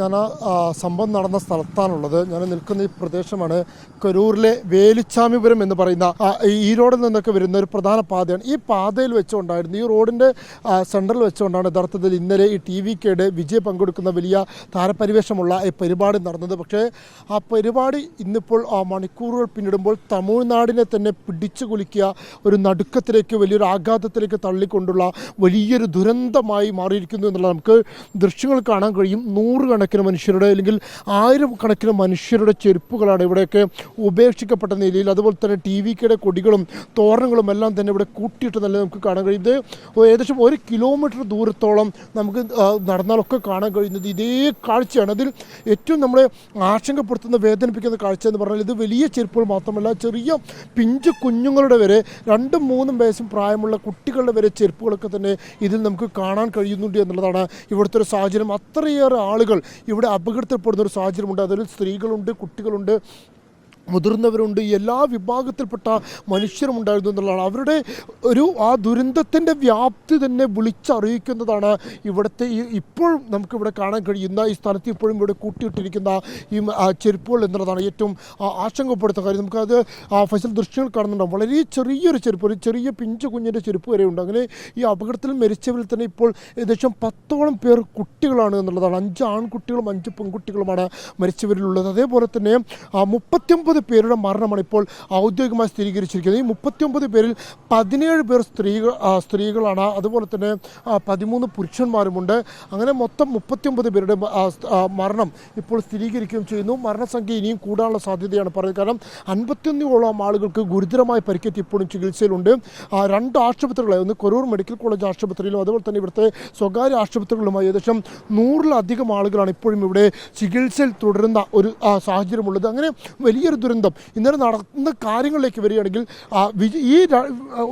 ഞാൻ ആ സംഭവം നടന്ന സ്ഥലത്താണുള്ളത്. ഞാൻ നിൽക്കുന്ന ഈ പ്രദേശമാണ് കരൂരിലെ വേലിച്ചാമിപുരം എന്ന് പറയുന്ന ഈരോടിൽ നിന്നൊക്കെ വരുന്ന ഒരു പ്രധാന പാതയാണ്. ഈ പാതയിൽ വെച്ചുകൊണ്ടായിരുന്നു ഈ റോഡിന്റെ സെന്ററിൽ വെച്ചുകൊണ്ടാണ് യഥാർത്ഥത്തിൽ ഇന്നലെ ഈ ടി വി കെയുടെ വിജയ് പങ്കെടുക്കുന്ന വലിയ താരപരിവേഷമുള്ള ഈ പരിപാടി നടന്നത്. പക്ഷേ ആ പരിപാടി ഇന്നിപ്പോൾ ആ മണിക്കൂറുകൾ പിന്നിടുമ്പോൾ തമിഴ്നാടിനെ തന്നെ പിടിച്ചു കുലിക്കുക ഒരു നടുക്കത്തിലേക്ക് വലിയൊരു ആഘാതത്തിലേക്ക് തള്ളിക്കൊണ്ടുള്ള വലിയൊരു ദുരന്തമായി മാറിയിരിക്കുന്നു എന്നുള്ള നമുക്ക് ദൃശ്യങ്ങൾ കാണാൻ കഴിയും. നൂറുകണക്കിന് മനുഷ്യരുടെ അല്ലെങ്കിൽ ആയിരം കണക്കിന് മനുഷ്യരുടെ ചെരുപ്പുകളാണ് ഇവിടെയൊക്കെ ഉപേക്ഷിക്കപ്പെട്ട നിലയിൽ. അതുപോലെ തന്നെ ടി വിക്കയുടെ കൊടികളും തോരണങ്ങളും എല്ലാം തന്നെ ഇവിടെ കൂട്ടിയിട്ട് നല്ല നമുക്ക് കാണാൻ കഴിയുന്നത് ഏകദേശം ഒരു കിലോമീറ്റർ ദൂരത്തോളം നമുക്ക് നടന്നാലൊക്കെ കാണാൻ കഴിയുന്നത് ഇതേ കാഴ്ചയാണ്. അതിൽ ഏറ്റവും നമ്മളെ ആശങ്കപ്പെടുത്തുന്ന വേദനിപ്പിക്കുന്ന കാഴ്ച എന്ന് പറഞ്ഞാൽ ഇത് വലിയ ചെരുപ്പുകൾ മാത്രമല്ല ചെറിയ പിഞ്ചു കുഞ്ഞുങ്ങളുടെ വരെ രണ്ടും മൂന്നും വയസ്സും പ്രായമുള്ള കുട്ടികളുടെ വരെ ചെരുപ്പുകളൊക്കെ തന്നെ ഇതിൽ നമുക്ക് കാണാൻ കഴിയുന്നുണ്ട് എന്നുള്ളതാണ് ഇവിടുത്തെ ഒരു സാഹചര്യം. അത്രയേറെ ആളുകൾ ഇവിടെ അപകടത്തിൽപ്പെടുന്ന ഒരു സാഹചര്യമുണ്ട്. അതിൽ സ്ത്രീകളുണ്ട് കുട്ടികളുണ്ട്. മുതിർന്നവരുണ്ട്. എല്ലാ വിഭാഗത്തിൽപ്പെട്ട മനുഷ്യരും ഉണ്ടായിരുന്നു എന്നുള്ളതാണ്. അവരുടെ ഒരു ആ ദുരന്തത്തിന്റെ വ്യാപ്തി തന്നെ വിളിച്ചറിയിക്കുന്നതാണ് ഇവിടുത്തെ ഈ ഇപ്പോഴും നമുക്കിവിടെ കാണാൻ കഴിയുന്ന ഈ സ്ഥലത്ത് ഇപ്പോഴും ഇവിടെ കൂട്ടിയിട്ടിരിക്കുന്ന ഈ ചെരുപ്പുകൾ എന്നുള്ളതാണ് ഏറ്റവും ആ, ആശങ്കപ്പെടുത്തുന്ന കാര്യം. നമുക്കത് ആ ഫസൽ ദൃശ്യങ്ങൾ കാണുന്നുണ്ടാവും വളരെ ചെറിയൊരു ചെരുപ്പ് ഒരു ചെറിയ പിഞ്ചു കുഞ്ഞിന്റെ ചെരുപ്പ് വരെ ഉണ്ട് അങ്ങനെ ഈ അപകടത്തിൽ മരിച്ചവരിൽ തന്നെ ഇപ്പോൾ ഏകദേശം പത്തോളം പേർ കുട്ടികളാണ് എന്നുള്ളതാണ്. അഞ്ച് ആൺകുട്ടികളും അഞ്ച് പെൺകുട്ടികളുമാണ് മരിച്ചവരിലുള്ളത്. അതേപോലെ തന്നെ ആ, മുപ്പത്തിയൊമ്പത് പേരുടെ മരണമാണ് ഇപ്പോൾ ഔദ്യോഗികമായി സ്ഥിരീകരിച്ചിരിക്കുന്നത്. ഈ മുപ്പത്തിയൊമ്പത് പേരിൽ പതിനേഴ് പേർ സ്ത്രീകൾ സ്ത്രീകളാണ്. അതുപോലെ തന്നെ പതിമൂന്ന് പുരുഷന്മാരുമുണ്ട്. അങ്ങനെ മൊത്തം മുപ്പത്തിയൊമ്പത് പേരുടെ മരണം ഇപ്പോൾ സ്ഥിരീകരിക്കുകയും ചെയ്യുന്നു. മരണസംഖ്യ ഇനിയും കൂടാനുള്ള സാധ്യതയാണ് പറയുന്നത്. കാരണം അൻപത്തിയൊന്നോളം ആളുകൾക്ക് ഗുരുതരമായി പരിക്കേറ്റ് ഇപ്പോഴും ചികിത്സയിലുണ്ട്. രണ്ട് ആശുപത്രികളായി. ഒന്ന് കൊരൂർ മെഡിക്കൽ കോളേജ് ആശുപത്രിയിലും അതുപോലെ തന്നെ ഇവിടുത്തെ സ്വകാര്യ ആശുപത്രികളിലുമായി ഏകദേശം നൂറിലധികം ആളുകളാണ് ഇപ്പോഴും ഇവിടെ ചികിത്സയിൽ തുടരുന്ന ഒരു സാഹചര്യമുള്ളത്. അങ്ങനെ വലിയൊരു ദുരന്തം ഇന്നലെ നടന്ന കാര്യങ്ങളിലേക്ക് വരികയാണെങ്കിൽ ഈ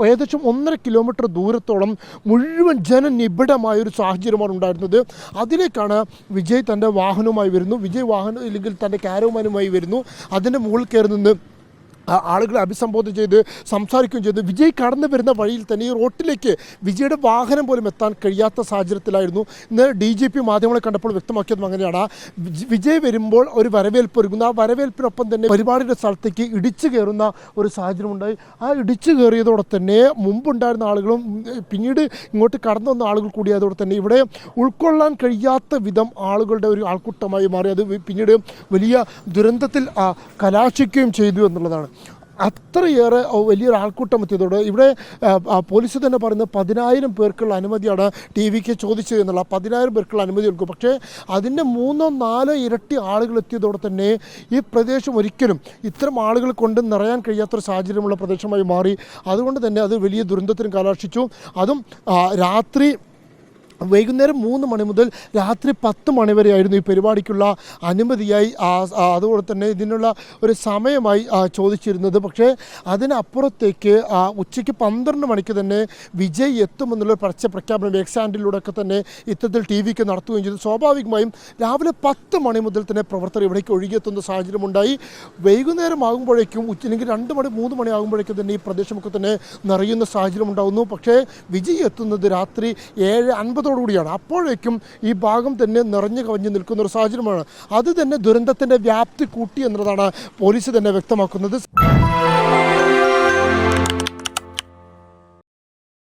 ഏകദേശം ഒന്നര കിലോമീറ്റർ ദൂരത്തോളം മുഴുവൻ ജനനിബിഡമായ ഒരു സാഹചര്യമാണ് ഉണ്ടായിരുന്നത്. അതിലേക്കാണ് വിജയ് തന്റെ വാഹനവുമായി വരുന്നു. വിജയ് വാഹനം ഇല്ലെങ്കിൽ തന്റെ കാരവുമാനുമായി വരുന്നു. അതിന്റെ മുകളിൽ കയറി നിന്ന് ആളുകളെ അഭിസംബോധന ചെയ്ത് സംസാരിക്കുകയും ചെയ്ത് വിജയ് കടന്നു വരുന്ന വഴിയിൽ തന്നെ ഈ റോട്ടിലേക്ക് വിജയുടെ വാഹനം പോലും എത്താൻ കഴിയാത്ത സാഹചര്യത്തിലായിരുന്നു. ഇന്ന് ഡി ജി പി മാധ്യമങ്ങളെ കണ്ടപ്പോൾ വ്യക്തമാക്കിയതും അങ്ങനെയാണ്. വിജയ് വരുമ്പോൾ ഒരു വരവേൽപ്പ് ഒരുങ്ങുന്നു. ആ വരവേൽപ്പിനൊപ്പം തന്നെ പരിപാടിയുടെ സ്ഥലത്തേക്ക് ഇടിച്ചു കയറുന്ന ഒരു സാഹചര്യം ഉണ്ടായി ആ ഇടിച്ചു കയറിയതോടെ തന്നെ മുമ്പുണ്ടായിരുന്ന ആളുകളും പിന്നീട് ഇങ്ങോട്ട് കടന്നു വന്ന ആളുകൾ കൂടിയതോടെ തന്നെ ഇവിടെ ഉൾക്കൊള്ളാൻ കഴിയാത്ത വിധം ആളുകളുടെ ഒരു ആൾക്കൂട്ടമായി മാറി. അത് പിന്നീട് വലിയ ദുരന്തത്തിൽ കലാശിക്കുകയും ചെയ്തു എന്നുള്ളതാണ്. അത്രയേറെ വലിയൊരു ആൾക്കൂട്ടം എത്തിയതോടെ ഇവിടെ പോലീസ് തന്നെ പറയുന്നത് പതിനായിരം പേർക്കുള്ള അനുമതിയാണ് ടി വിക്ക് ചോദിച്ചത് എന്നുള്ള പതിനായിരം പേർക്കുള്ള അനുമതി കൊടുക്കും പക്ഷേ അതിന്റെ മൂന്നോ നാലോ ഇരട്ടി ആളുകൾ എത്തിയതോടെ തന്നെ ഈ പ്രദേശം ഒരിക്കലും ഇത്തരം ആളുകൾ കൊണ്ട് നിറയാൻ കഴിയാത്തൊരു സാഹചര്യമുള്ള പ്രദേശമായി മാറി. അതുകൊണ്ട് തന്നെ അത് വലിയ ദുരന്തത്തിന് കലാശിച്ചു. അതും രാത്രി വൈകുന്നേരം മൂന്ന് മണി മുതൽ രാത്രി പത്ത് മണി വരെയായിരുന്നു ഈ പരിപാടിക്കുള്ള അനുമതിയായി അതുപോലെ തന്നെ ഇതിനുള്ള ഒരു സമയമായി ചോദിച്ചിരുന്നത്. പക്ഷേ അതിനപ്പുറത്തേക്ക് ഉച്ചയ്ക്ക് പന്ത്രണ്ട് മണിക്ക് തന്നെ വിജയ് എത്തുമെന്നുള്ള പരസ്യ പ്രഖ്യാപനം എക്സാൻഡിലൂടെ ഒക്കെ തന്നെ ഇത്തരത്തിൽ ടി വിക്ക് നടത്തുകയും ചെയ്തു. സ്വാഭാവികമായും രാവിലെ പത്ത് മണി മുതൽ തന്നെ പ്രവർത്തകർ ഇവിടേക്ക് ഒഴുകിയെത്തുന്ന സാഹചര്യമുണ്ടായി. വൈകുന്നേരം ആകുമ്പോഴേക്കും ഉച്ച അല്ലെങ്കിൽ രണ്ട് മണി മൂന്ന് മണി ആകുമ്പോഴേക്കും തന്നെ ഈ പ്രദേശമൊക്കെ തന്നെ നിറയുന്ന സാഹചര്യം ഉണ്ടാകുന്നു പക്ഷേ വിജയ് എത്തുന്നത് രാത്രി ഏഴ് അൻപതോടുകൂടിയാണ് അപ്പോഴേക്കും ഈ ഭാഗം തന്നെ നിറഞ്ഞു കവിഞ്ഞ് നിൽക്കുന്ന ഒരു സാഹചര്യമാണ്. അത് തന്നെ ദുരന്തത്തിന്റെ വ്യാപ്തി കൂട്ടി എന്നതാണ് പോലീസ് തന്നെ വ്യക്തമാക്കുന്നത്.